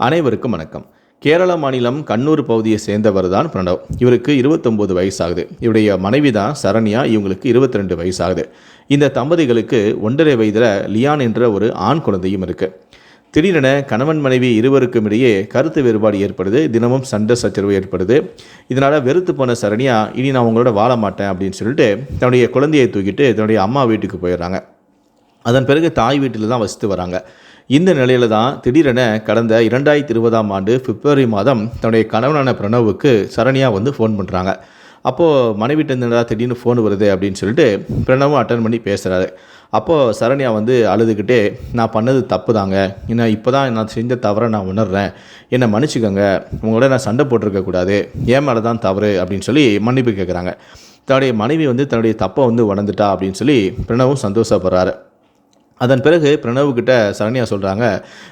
அனைவருக்கும் வணக்கம். கேரள மாநிலம் கண்ணூர் பகுதியை சேர்ந்தவர் தான் பிரணவ். இவருக்கு இருபத்தொம்போது வயசாகுது. இவருடைய மனைவி தான் சரண்யா. இவங்களுக்கு 22 ரெண்டு வயசாகுது. இந்த தம்பதிகளுக்கு ஒன்றரை வயதில் லியான் என்ற ஒரு ஆண் குழந்தையும் இருக்குது திடீரென கணவன் மனைவி இருவருக்கும் இடையே கருத்து வேறுபாடு ஏற்படுது. தினமும் சண்டை சச்சரவு ஏற்படுது. இதனால் வெறுத்து போன சரண்யா இனி நான் உங்களோட வாழ மாட்டேன் அப்படின்னு சொல்லிட்டு தன்னுடைய குழந்தையை தூக்கிட்டு தன்னுடைய அம்மா வீட்டுக்கு போயிடுறாங்க. அதன் பிறகு தாய் வீட்டில் தான் வசித்து வராங்க. இந்த நிலையில தான் திடீரென கடந்த இரண்டாயிரத்தி இருபதாம் ஆண்டு பிப்ரவரி மாதம் தன்னுடைய கணவனான பிரணவுக்கு சரண்யா வந்து ஃபோன் பண்ணுறாங்க அப்போது மனைவிட்டேருந்துடா திடீர்னு ஃபோன் வருது அப்படின்னு சொல்லிட்டு பிரணவும் அட்டன் பண்ணி பேசுகிறாரு அப்போது சரண்யா வந்து அழுதுகிட்டே நான் பண்ணது தப்பு தாங்க என்ன இப்போ தான் நான் செஞ்ச தவறை நான் உணர்றேன். என்னை மன்னிச்சுக்கோங்க. உங்களோட நான் சண்டை போட்டிருக்கக்கூடாது ஏன் மேலே தான் தவறு. அப்படின்னு சொல்லி மன்னிப்பு கேட்குறாங்க தன்னுடைய மனைவி வந்து தன்னுடைய தப்பை வந்து உணர்ந்துட்டா அப்படின்னு சொல்லி பிரணவும் சந்தோஷப்படுறாரு. அதன் பிறகு பிரணவுக்கிட்ட சரண்யா சொல்கிறாங்க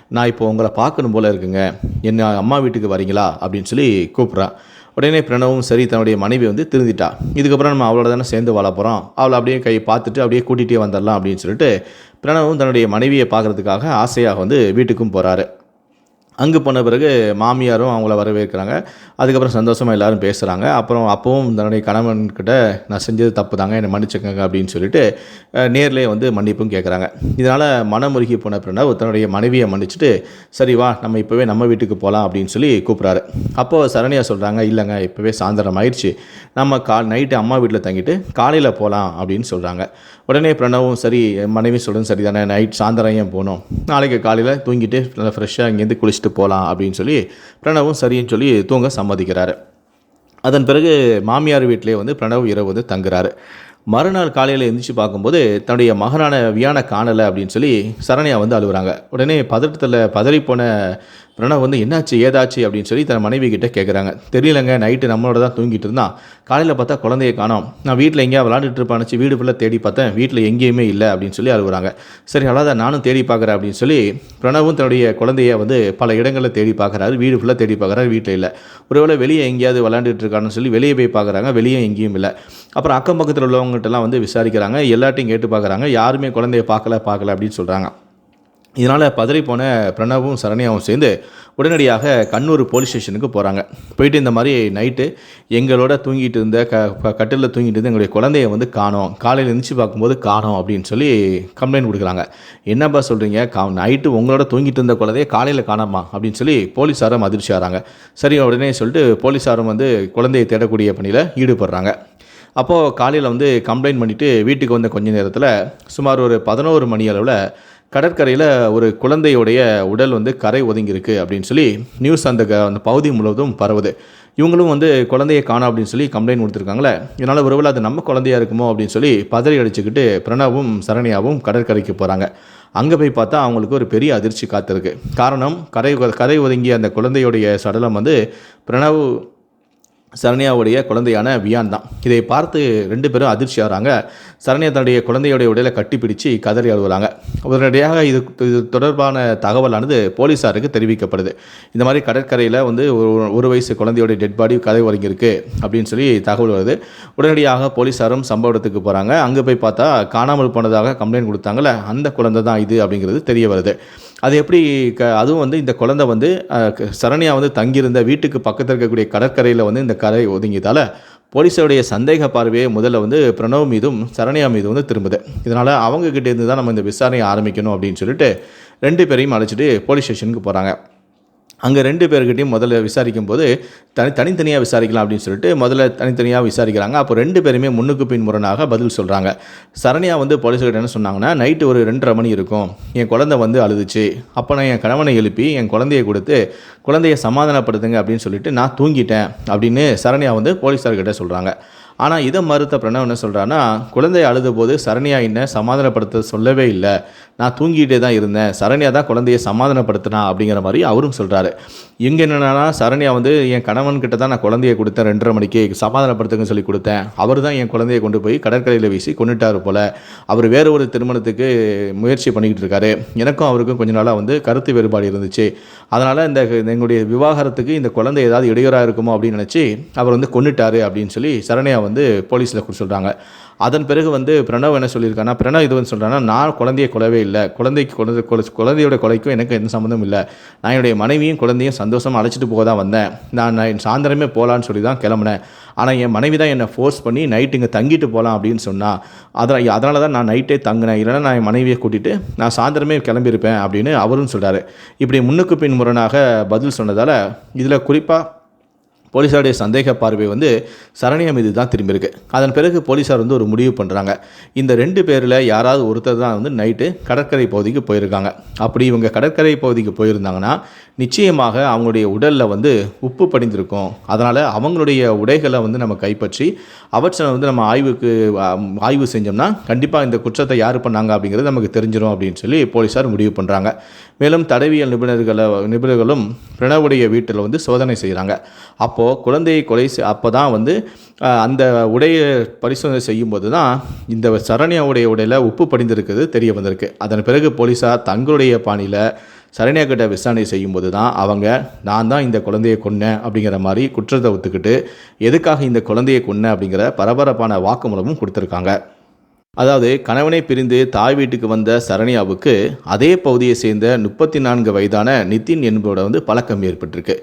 நான் இப்போ உங்களை பார்க்கணும் போல இருக்குங்க. என்ன அம்மா வீட்டுக்கு வரீங்களா? அப்படின்னு சொல்லி கூப்பிட்றான் உடனே பிரணவும் சரி தன்னுடைய மனைவி வந்து திருந்திட்டா. இதுக்கப்புறம் நம்ம அவளோட தானே சேர்ந்து வாழ போகிறோம் அவளை அப்படியே கை பார்த்துட்டு அப்படியே கூட்டிகிட்டே வந்துடலாம் அப்படின்னு சொல்லிட்டு பிரணவும் தன்னுடைய மனைவியை பார்க்குறதுக்காக ஆசையாக வந்து வீட்டுக்கும் போகிறாரு அங்கே போன பிறகு மாமியாரும் அவங்கள வரவேற்கிறாங்க. அதுக்கப்புறம் சந்தோஷமாக எல்லாரும் பேசுகிறாங்க அப்புறம் அப்பவும் தன்னுடைய கணவன்கிட்ட நான் செஞ்சது தப்பு தாங்க என்னை மன்னிச்சுக்கோங்க அப்படின்னு சொல்லிட்டு நேர்லேயே வந்து மன்னிப்பும் கேட்குறாங்க இதனால் மனமுருகி போன பிரணவ் தன்னுடைய மனைவியை மன்னிச்சுட்டு சரி வா நம்ம இப்போவே நம்ம வீட்டுக்கு போகலாம் அப்படின்னு சொல்லி கூப்பிட்றாரு. அப்போது சரண்யா சொல்கிறாங்க இல்லைங்க இப்போவே சாயந்தரம் ஆயிடுச்சு. நம்ம கா நைட்டு அம்மா வீட்டில் தங்கிட்டு காலையில் போகலாம் அப்படின்னு சொல்கிறாங்க உடனே பிரணவும் சரி மனைவி சொல்கிறது சரி தானே நைட் சாயந்தரம் ஏன் போகணும்? நாளைக்கு காலையில் தூங்கிட்டு நல்லா ஃப்ரெஷ்ஷாக இங்கேருந்து குளிச்சுட்டு போகலாம் அப்படின்னு சொல்லி பிரணவும் சரின்னு சொல்லி தூங்க சம்மதிக்கிறாரு. அதன் பிறகு மாமியார் வீட்டிலே வந்து பிரணவ் இரவு வந்து தங்குறாரு. மறுநாள் காலையில் எழுந்திரிச்சு பார்க்கும்போது தன்னுடைய மகனான வியானை காணலை அப்படின்னு சொல்லி சரண்யா வந்து அழுகுறாங்க உடனே பதட்டத்தில் பதறிப்போன பிரணவ் வந்து என்னாச்சு? ஏதாச்சு? அப்படின்னு சொல்லி தன் மனைவி கிட்டே கேட்குறாங்க தெரியலங்க நைட்டு நம்மளோட தான் தூங்கிட்டு இருந்தான். காலையில் பார்த்தா குழந்தைய காணோம். நான் வீட்டில் எங்கேயா விளாண்டுட்டு இருப்பானுச்சு வீடு ஃபுல்லாக தேடி பார்த்தேன். வீட்டில் எங்கேயுமே இல்லை அப்படின்னு சொல்லி அழுகுறாங்க சரி அழாத நானும் தேடி பார்க்குறேன் அப்படின்னு சொல்லி பிரணவும் தன்னுடைய குழந்தைய வந்து பல இடங்களில் தேடி பார்க்குறாரு. வீடு ஃபுல்லாக தேடி பார்க்குறாரு வீட்டில் இல்லை. ஒருவேளை வெளியே எங்கேயாவது விளாண்டுட்டு இருக்கான்னு சொல்லி வெளியே போய் பார்க்குறாங்க. வெளியே எங்கேயும் இல்லை. அப்புறம் அக்கம் பக்கத்தில் உள்ளவங்க உள்ளவங்ககிட்டலாம் வந்து விசாரிக்கிறாங்க எல்லாட்டையும் கேட்டு பார்க்குறாங்க யாருமே குழந்தைய பார்க்கல பார்க்கல அப்படின்னு சொல்கிறாங்க இதனால் பதறி போன பிரணவும் சரண்யாவும் சேர்ந்து உடனடியாக கண்ணூர் போலீஸ் ஸ்டேஷனுக்கு போகிறாங்க போயிட்டு இந்த மாதிரி நைட்டு எங்களோட தூங்கிட்டு இருந்த க க- கட்டிலில் தூங்கிட்டு இருந்த எங்களுடைய குழந்தைய வந்து காணோம். காலையில் எழுந்துச்சு பார்க்கும்போது காணோம் அப்படின்னு சொல்லி கம்ப்ளைண்ட் கொடுக்குறாங்க. என்னப்பா சொல்கிறீங்க கா நைட்டு உங்களோட தூங்கிட்டு இருந்த குழந்தைய காலையில் காணாமா? அப்படின்னு சொல்லி போலீஸாரும் அதிர்ச்சி ஆகிறாங்க சரி உடனே சொல்லிட்டு போலீஸாரும் வந்து குழந்தையை தேடக்கூடிய பணியில் ஈடுபடுறாங்க. அப்போது காலையில் வந்து கம்ப்ளைண்ட் பண்ணிவிட்டு வீட்டுக்கு வந்த கொஞ்ச நேரத்தில் சுமார் ஒரு பதினோரு மணி அளவில் கடற்கரையில் ஒரு குழந்தையுடைய உடல் வந்து கரை ஒதுங்கியிருக்கு அப்படின்னு சொல்லி நியூஸ் அந்த க- அந்த பகுதி முழுவதும் பரவுது. இவங்களும் வந்து குழந்தையை காணோம் அப்படின்னு சொல்லி கம்ப்ளைண்ட் கொடுத்துருக்காங்களே இதனால் ஒருவேளை அது நம்ம குழந்தையா இருக்குமோ அப்படின்னு சொல்லி பதறி அடிச்சுக்கிட்டு பிரணவும் சரண்யாவும் கடற்கரைக்கு போகிறாங்க அங்கே போய் பார்த்தா அவங்களுக்கு ஒரு பெரிய அதிர்ச்சி காத்திருக்கு. காரணம் கரை கரை ஒதுங்கிய அந்த குழந்தையுடைய சடலம் வந்து பிரணவ் சரண்யாவுடைய குழந்தையான வியான் தான். இதை பார்த்து ரெண்டு பேரும் அதிர்ச்சி ஆகிறாங்க. சரண்யா தன்னுடைய குழந்தையுடைய உடலை கட்டிப்பிடிச்சு கதறி அழுகுறாங்க உடனடியாக இது இது தொடர்பான தகவலானது போலீஸாருக்கு தெரிவிக்கப்படுது. இந்த மாதிரி கடற்கரையில் வந்து ஒரு ஒரு வயசு குழந்தையோட டெட் பாடி கதை ஒதுங்கியிருக்கு அப்படின்னு சொல்லி தகவல் வருது. உடனடியாக போலீஸாரும் சம்பவ இடத்துக்கு போகிறாங்க அங்கே போய் பார்த்தா காணாமல் போனதாக கம்ப்ளைண்ட் கொடுத்தாங்கல்ல அந்த குழந்தை தான் இது அப்படிங்கிறது தெரிய வருது. அது எப்படி க அதுவும் வந்து இந்த குழந்தை வந்து சரண்யா வந்து தங்கியிருந்த வீட்டுக்கு பக்கத்தில் இருக்கக்கூடிய கடற்கரையில் வந்து இந்த கரை ஒதுங்கியதால் போலீஸோடைய சந்தேக பார்வையை முதல்ல வந்து பிரணவ் மீதும் சரண்யா மீதும் வந்து திரும்புது. இதனால் அவங்கக்கிட்டேருந்து தான் நம்ம இந்த விசாரணையை ஆரம்பிக்கணும் அப்படின்னு சொல்லிட்டு ரெண்டு பேரையும் அழைச்சிட்டு போலீஸ் ஸ்டேஷனுக்கு போகிறாங்க அங்கே ரெண்டு பேர்கிட்டையும் முதல்ல விசாரிக்கும் போது தனி தனித்தனியாக விசாரிக்கலாம் அப்படின்னு சொல்லிட்டு முதல்ல தனித்தனியாக விசாரிக்கிறாங்க. அப்போ ரெண்டு பேருமே முன்னுக்கு பின் முரணாக பதில் சொல்கிறாங்க சரண்யா வந்து போலீஸ்கிட்ட என்ன சொன்னாங்கன்னா நைட்டு ஒரு ரெண்டரை மணி இருக்கும். என் குழந்தை வந்து அழுதுச்சு. அப்போ நான் என் கணவனை எழுப்பி என் குழந்தையை கொடுத்து குழந்தைய சமாதானப்படுத்துங்க அப்படின்னு சொல்லிட்டு நான் தூங்கிட்டேன் அப்படின்னு சரண்யா வந்து போலீஸார்கிட்ட சொல்கிறாங்க ஆனால் இதை மறுத்த பிரணவ் என்ன சொல்கிறான்னா குழந்தை அழுத போது சரண்யா என்ன சமாதானப்படுத்த சொல்லவே இல்லை. நான் தூங்கிட்டே தான் இருந்தேன். சரண்யா தான் குழந்தைய சமாதானப்படுத்தினா அப்படிங்கிற மாதிரி அவரும் சொல்கிறாரு இங்கே என்னென்னா சரண்யா வந்து என் கணவன்கிட்ட தான் நான் குழந்தைய கொடுத்தேன் ரெண்டரை மணிக்கு. சமாதானப்படுத்துங்கன்னு சொல்லி கொடுத்தேன். அவர் தான் என் குழந்தைய கொண்டு போய் கடற்கரையில் வீசி கொண்டுட்டார் போல். அவர் வேறு ஒரு திருமணத்துக்கு முயற்சி பண்ணிக்கிட்டு இருக்காரு. எனக்கும் அவருக்கும் கொஞ்ச நாளாக வந்து கருத்து வேறுபாடு இருந்துச்சு. அதனால் இந்த எங்களுடைய விவாகரத்துக்கு இந்த குழந்தை ஏதாவது இடையூறாக இருக்குமோ அப்படின்னு நினச்சி அவர் வந்து கொண்டுட்டாரு அப்படின்னு சொல்லி சரண்யா வந்து போலீஸில் கொடுத்து சொல்கிறாங்க அதன் பிறகு வந்து பிரணவ் என்ன சொல்லியிருக்காங்கன்னா பிரணவ் இது வந்து சொல்கிறேன்னா நான் குழந்தைய கொலவே இல்லை. குழந்தைக்கு குழந்தை கொலை குழந்தையோட கொலைக்கும் எனக்கு எந்த சம்மந்தமும் இல்லை. நான் என்னுடைய மனைவியும் குழந்தையும் சந்தோஷமாக அழைச்சிட்டு போக தான் வந்தேன். நான் நான் சாயந்தரமே போகலான்னு சொல்லி தான் கிளம்புனேன். ஆனால் என் மனைவி தான் என்னை ஃபோர்ஸ் பண்ணி நைட்டு இங்கே தங்கிட்டு போகலாம் அப்படின்னு சொன்னால் அதனால் அதனால தான் நான் நைட்டே தங்கினேன். இல்லைன்னா நான் என் மனைவியை கூட்டிகிட்டு நான் சாயந்தரமே கிளம்பியிருப்பேன் அப்படின்னு அவரும் சொல்கிறாரு இப்படி முன்னுக்கு பின் முரணாக பதில் சொன்னதால் இதில் குறிப்பாக போலீஸாருடைய சந்தேக பார்வை வந்து சரண்யா மீது தான் திரும்பியிருக்கு. அதன் பிறகு போலீஸார் வந்து ஒரு முடிவு பண்ணுறாங்க இந்த ரெண்டு பேரில் யாராவது ஒருத்தர் தான் வந்து நைட்டு கடற்கரை பகுதிக்கு போயிருக்காங்க. அப்படி இவங்க கடற்கரை பகுதிக்கு போயிருந்தாங்கன்னா நிச்சயமாக அவங்களுடைய உடலில் வந்து உப்பு படிந்திருக்கும். அதனால் அவங்களுடைய உடைகளை வந்து நம்ம கைப்பற்றி அவற்றை வந்து நம்ம ஆய்வுக்கு ஆய்வு செஞ்சோம்னா கண்டிப்பாக இந்த குற்றத்தை யார் பண்ணாங்க அப்படிங்கிறது நமக்கு தெரிஞ்சிடும் அப்படின்னு சொல்லி போலீஸார் முடிவு பண்ணுறாங்க மேலும் தடவியல் நிபுணர்களை நிபுணர்களும் பிரணவுடைய வீட்டில் வந்து சோதனை செய்கிறாங்க அப்போது அப்போது குழந்தையை கொலை அப்போ தான் வந்து அந்த உடையை பரிசோதனை செய்யும்போது தான் இந்த சரண்யாவுடைய உடையில் உப்பு படிந்திருக்கிறது தெரிய வந்திருக்கு. அதன் பிறகு போலீஸார் தங்களுடைய பாணியில் சரண்யா கிட்ட விசாரணை செய்யும்போது தான் அவங்க நான் தான் இந்த குழந்தையை கொன்னேன் அப்படிங்கிற மாதிரி குற்றத்தை ஒத்துக்கிட்டு எதுக்காக இந்த குழந்தையை கொன்னேன் அப்படிங்கிற பரபரப்பான வாக்குமூலமும் கொடுத்துருக்காங்க. அதாவது கணவனை பிரிந்து தாய் வீட்டுக்கு வந்த சரண்யாவுக்கு அதே பகுதியை சேர்ந்த முப்பத்தி நான்கு வயதான நிதின் என்பவோட வந்து பழக்கம் ஏற்பட்டிருக்கு.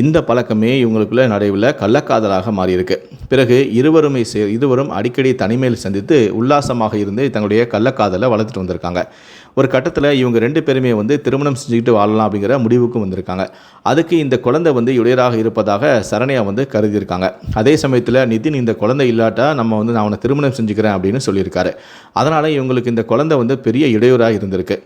இந்த பழக்கமே இவங்களுக்குள்ள நடைவில் கள்ளக்காதலாக மாறியிருக்கு. பிறகு இருவருமே சே இருவரும் அடிக்கடி தனிமையில் சந்தித்து உல்லாசமாக இருந்து தங்களுடைய கள்ளக்காதலை வளர்த்துட்டு வந்திருக்காங்க. ஒரு கட்டத்தில் இவங்க ரெண்டு பேருமே வந்து திருமணம் செஞ்சுக்கிட்டு வாழலாம் அப்படிங்கிற முடிவுக்கும் வந்திருக்காங்க. அதுக்கு இந்த குழந்தை வந்து இடையராக இருப்பதாக சரண்யா வந்து கருதியிருக்காங்க. அதே சமயத்தில் நிதின் இந்த குழந்தை இல்லாட்டா நம்ம வந்து நான் அவனை திருமணம் செஞ்சுக்கிறேன் அப்படின்னு சொல்லியிருக்காரு. அதனால் இவங்களுக்கு இந்த குழந்தை வந்து பெரிய இடையூறாக இருந்திருக்கு.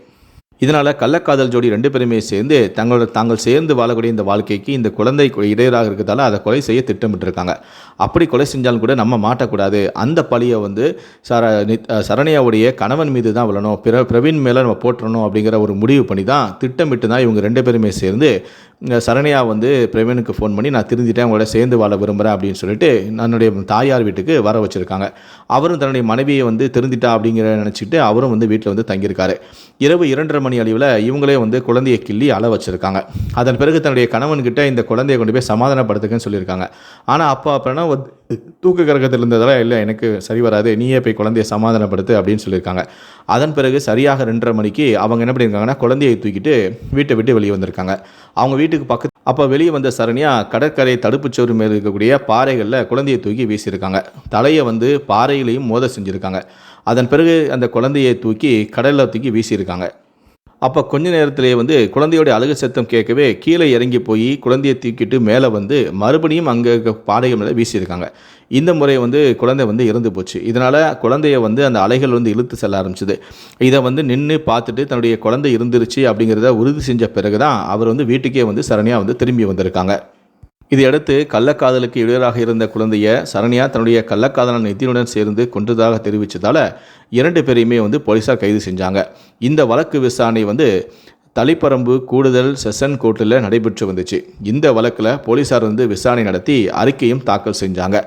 இதனால் கள்ளக்காதல் ஜோடி ரெண்டு பேருமே சேர்ந்து தங்களோட தாங்கள் சேர்ந்து வாழக்கூடிய இந்த வாழ்க்கைக்கு இந்த குழந்தை இடையராக இடையூறாக இருக்கிறதால அதை கொலை செய்ய திட்டமிட்டிருக்காங்க. அப்படி கொலை செஞ்சாலும் கூட நம்ம மாட்டக்கூடாது. அந்த பழியை வந்து சர நித்- சரண்யாவுடைய கணவன் மீது தான் விழணும். பிற பிரவீன் மேலே நம்ம போட்டுறணும் அப்படிங்கிற ஒரு முடிவு பண்ணி தான் திட்டமிட்டு தான் இவங்க ரெண்டு பேருமே சேர்ந்து சரண்யா வந்து பிரவீனுக்கு ஃபோன் பண்ணி நான் திருந்திட்டேன் உங்களோட சேர்ந்து வாழ விரும்புகிறேன் அப்படின்னு சொல்லிட்டு தன்னுடைய தாயார் வீட்டுக்கு வர வச்சுருக்காங்க. அவரும் தன்னுடைய மனைவியை வந்து திருந்திட்டா அப்படிங்கிற நினச்சிட்டு அவரும் வந்து வீட்டில் வந்து தங்கியிருக்காரு. இரவு இரண்டரை மணி அளவில் இவங்களே வந்து குழந்தையை கிள்ளி அள வச்சுருக்காங்க. அதன் பிறகு தன்னுடைய கணவன்கிட்ட இந்த குழந்தையை கொண்டு போய் சமாதானப்படுத்துக்கன்னு சொல்லியிருக்காங்க. ஆனால் அப்பா அப்படின்னா தூக்க கரகத்தில் இருந்ததால் இல்லை எனக்கு சரி வராது நீயே போய் குழந்தையை சமாதானப்படுத்து அப்படின்னு சொல்லியிருக்காங்க. அதன் பிறகு சரியாக ரெண்டரை மணிக்கு அவங்க என்ன பண்ணியிருக்காங்கன்னா குழந்தையை தூக்கிட்டு வீட்டை விட்டு வெளியே வந்திருக்காங்க. அவங்க வீட்டுக்கு பக்கத்து அப்போ வெளியே வந்த சரண்யா கடற்கரை சோறு மேல் இருக்கக்கூடிய பாறைகளில் குழந்தையை தூக்கி வீசியிருக்காங்க. தலையை வந்து பாறையிலையும் மோத செஞ்சுருக்காங்க. அதன் பிறகு அந்த குழந்தையை தூக்கி கடலில் தூக்கி வீசியிருக்காங்க. அப்போ கொஞ்ச நேரத்திலேயே வந்து குழந்தையோட அழகு சத்தம் கேட்கவே கீழே இறங்கி போய் குழந்தையை தூக்கிட்டு மேலே வந்து மறுபடியும் அங்கே இருக்க பாடைகள் மேலே வீசியிருக்காங்க. இந்த முறை வந்து குழந்தை வந்து இறந்து போச்சு. இதனால் குழந்தைய வந்து அந்த அலைகள் வந்து இழுத்து செல்ல ஆரம்பிச்சுது. இதை வந்து நின்று பார்த்துட்டு தன்னுடைய குழந்தை இருந்துருச்சு அப்படிங்கிறத உறுதி செஞ்ச பிறகு தான் அவர் வந்து வீட்டுக்கே வந்து சரணியாக வந்து திரும்பி வந்திருக்காங்க. இதையடுத்து கள்ளக்காதலுக்கு இடையராக இருந்த குழந்தைய சரண்யா தன்னுடைய கள்ளக்காதலன் நிதினுடன் சேர்ந்து கொன்றதாக தெரிவித்ததால் இரண்டு பேரையுமே வந்து போலீஸார் கைது செஞ்சாங்க. இந்த வழக்கு விசாரணை வந்து தளிப்பரம்பு கூடுதல் செஷன் கோர்ட்டில் நடைபெற்று வந்துச்சு. இந்த வழக்கில் போலீஸார் வந்து விசாரணை நடத்தி அறிக்கையும் தாக்கல் செஞ்சாங்க.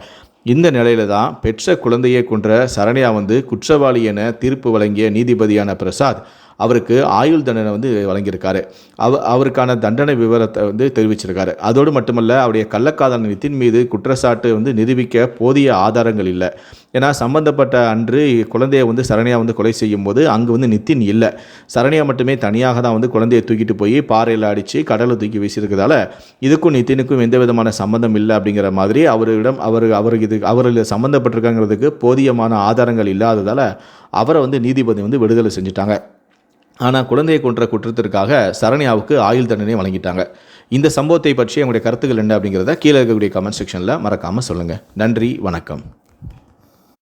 இந்த நிலையில தான் பெற்ற குழந்தையை கொன்ற சரண்யா வந்து குற்றவாளி என தீர்ப்பு வழங்கிய நீதிபதியான பிரசாத் அவருக்கு ஆயுள் தண்டனை வந்து வழங்கியிருக்காரு. அவ அவருக்கான தண்டனை விவரத்தை வந்து தெரிவிச்சிருக்காரு. அதோடு மட்டுமல்ல அவருடைய கள்ளக்காதல் நிதின் மீது குற்றச்சாட்டு வந்து நிரூபிக்க போதிய ஆதாரங்கள் இல்லை. ஏன்னா சம்பந்தப்பட்ட அன்று குழந்தையை வந்து சரணியாக வந்து கொலை செய்யும் போது அங்கே வந்து நிதின் இல்லை. சரணியாக மட்டுமே தனியாக தான் வந்து குழந்தையை தூக்கிட்டு போய் பாறையில் அடித்து கடலை தூக்கி வீசியிருக்கிறதால இதுக்கும் நிதினுக்கும் எந்த விதமான சம்மந்தம் இல்லை அப்படிங்கிற மாதிரி அவரிடம் அவர் அவருக்கு இது அவர் சம்மந்தப்பட்டிருக்காங்கிறதுக்கு போதியமான ஆதாரங்கள் இல்லாததால் அவரை வந்து நீதிபதி வந்து விடுதலை செஞ்சுட்டாங்க. ஆனால் குழந்தையை கொன்ற குற்றத்திற்காக சரண்யாவுக்கு ஆயுள் தண்டனை வழங்கிட்டாங்க. இந்த சம்பவத்தை பற்றி உங்களுடைய கருத்துக்கள் என்ன அப்படிங்கிறத கீழே இருக்கக்கூடிய கமெண்ட் செக்ஷனில் மறக்காமல் சொல்லுங்கள் நன்றி வணக்கம்.